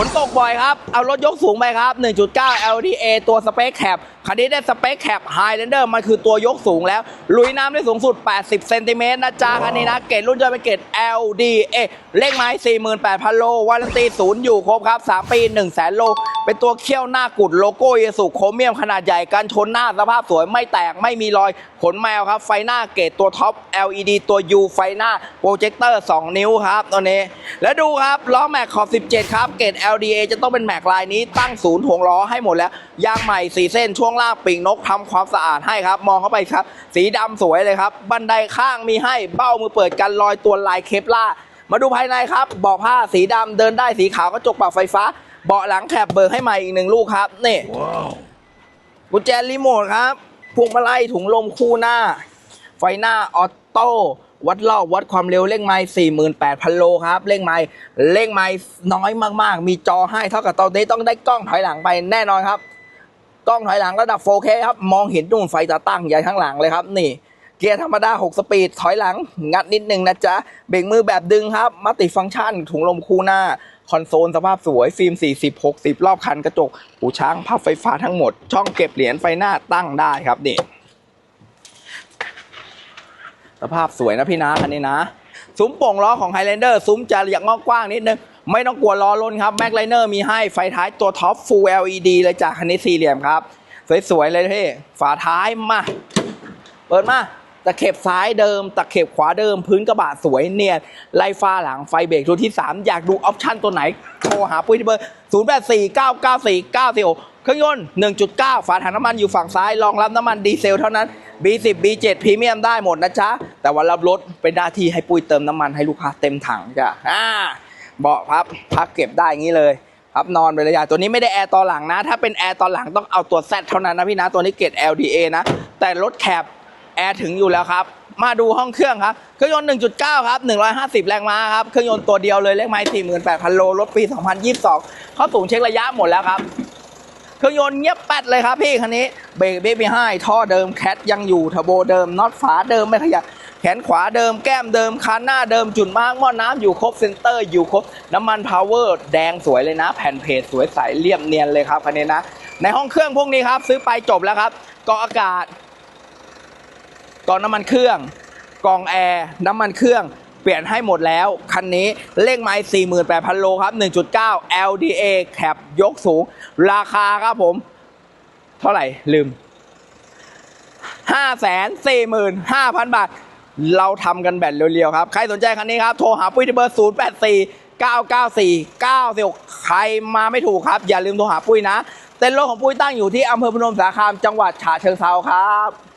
ฝนตกบ่อยครับ เอารถยกสูงไปครับ 1.9 LDA ตัวสเปคแคปคันนี้ได้สเปคแคป Highlander มันคือตัวยกสูงแล้ว ลุยน้ำได้สูงสุด 80 เซนติเมตรนะจ๊ะ คันนี้นะ เกรดรุ่นจะเป็นเกรด LDA เลขไม้ 48,000 โล วารันตีศูนย์อยู่ครบครับ 3 ปี 1 0 0 0 0แโล เป็นตัวเขี้ยวหน้ากุดโลโก้เยสุโครเมียมขนาดใหญ่กันชนหน้าสภาพสวยไม่แตกไม่มีรอย ขนแมวครับ ไฟหน้าเกรดตัวท็อป LED ตัว U ไฟหน้าโปรเจคเตอร์ 2 นิ้วครับตัวนี้ แล้วดูครับล้อแม็กขอบ 17 ครับเกรด LDA จะต้องเป็นแม็กลายนี้ตั้งศูนย์ถ่วงล้อให้หมดแล้ว ยางใหม่สีเส้นช่วงล่างปีกนกทำความสะอาดให้ครับ มองเข้าไปครับ สีดำสวยเลยครับ บันไดข้างมีให้เบ้ามือเปิดกันรอยตัวลายเคปล่าร์มาดูภายในครับเบาะผ้าสีดำเดินได้สีขาวกระจกปรับไฟฟ้า เบาะหลังแถบเบิกให้ใหม่อีกหนึ่งลูกครับนี่กุญแจรีโมทครับพวงมาลัยถุงลมคู่หน้า ไฟหน้าออโต้ วัดรอบวัดความเร็วเร่งไม้48,000 โลครับเร่งไม้เร่งไม้น้อยมากๆ มีจอให้เท่ากับตอนนี้ต้องได้กล้องถอยหลังไปแน่นอนครับ กล้องถอยหลังระดับ 4K ครับ มองเห็นนู่นไฟตาตั้งใหญ่ข้างหลังเลยครับนี่ เกียร์ธรรมดา 6 สปีดถอยหลัง งัดนิดนึงนะจ๊ะเบรกมือแบบดึงครับมัลติฟังก์ชันถุงลมคู่หน้าคอนโซลสภาพสวย ฟิล์ม 40 60 รอบคันกระจกหูช้างพับไฟฟ้าทั้งหมด ช่องเก็บเหรียญไฟหน้าตั้งได้ครับนี่ สภาพสวยนะพี่นะคันนี้นะ ซุ้มโป่งล้อของ Highlander ซุ้มจะอยากกว้างนิดนึง ไม่ต้องกลัวล้อล้นครับ Mac l i n e r มีให้ไฟท้ายตัวท็อป Full LED เลยจากคันนี้สี่เหลี่ยมครับ สวยๆเลยพี่ฝาท้ายมา เปิดมาตะเข็บซ้ายเดิม ตะเข็บขวาเดิม พื้นกระบะสวยเนียนไล่ฟ้าหลังไฟเบรกตัวที่ 3 อยากดูออปชั่นตัวไหน โทรหาปุ้ยที่เบอร์ 0 8 4 9 9 4 9 4 6 เครื่องยนต์ 1.9 ฝาถังน้ำมันอยู่ฝั่งซ้าย รองรับน้ำมันดีเซลเท่านั้น B10 B7 พรีเมียมได้หมดนะจ๊ะ แต่วันรับรถเป็นหน้าที่ให้ปุ้ยเติมน้ำมันให้ลูกค้าเต็มถังจ้ะอ่าเบาะพับพับเก็บได้อย่างนี้เลยพับนอนไปเลยจ้ะตัวนี้ไม่ได้แอร์ตอนหลังนะ ถ้าเป็นแอร์ตอนหลังต้องเอาตัว Z เท่านั้นนะพี่นะ ตัวนี้เกรด LDA นะ แต่รถแคบแอร์ถึงอยู่แล้วครับ มาดูห้องเครื่องครับ เครื่องยนต์ 1.9 ครับ 150 แรงม้าครับ เครื่องยนต์ตัวเดียวเลย เลขไม้48,000 โล รถปี 2022 เข้าสูงเช็คระยะหมดแล้วครับ เครื่องยนต์เงียบแป๊ดเลยครับพี่คันนี้เบรกเบรกไม่ให้ท่อเดิมแคทยังอยู่เทอร์โบเดิมน็อตฝาเดิมไม่ขยับแขนขวาเดิมแก้มเดิมคันหน้าเดิมจุดมากหม้อน้ำอยู่ครบเซนเตอร์อยู่ครบน้ำมันพาวเวอร์แดงสวยเลยนะ แผ่นเพจสวยใสเรียบเนียนเลยครับคันนี้นะ ในห้องเครื่องพวกนี้ครับ ซื้อไปจบแล้วครับกรองอากาศกรองน้ำมันเครื่องกรองแอร์น้ำมันเครื่อง เปลี่ยนให้หมดแล้ว คันนี้เลขไม้48,000 โลครับ 1.9 LDA แคปยกสูง ราคาครับผม เท่าไหร่ลืม 545,000 บาท เราทำกันแบบเร็วๆครับ ใครสนใจคันนี้ครับ โทรหาปุ้ยที่เบอร์ 084 994 946ใครมาไม่ถูกครับ อย่าลืมโทรหาปุ้ยนะ เต็นท์รถของปุ้ยตั้งอยู่ที่อำเภอพนมสารคามจังหวัดฉะเชิงเทราครับ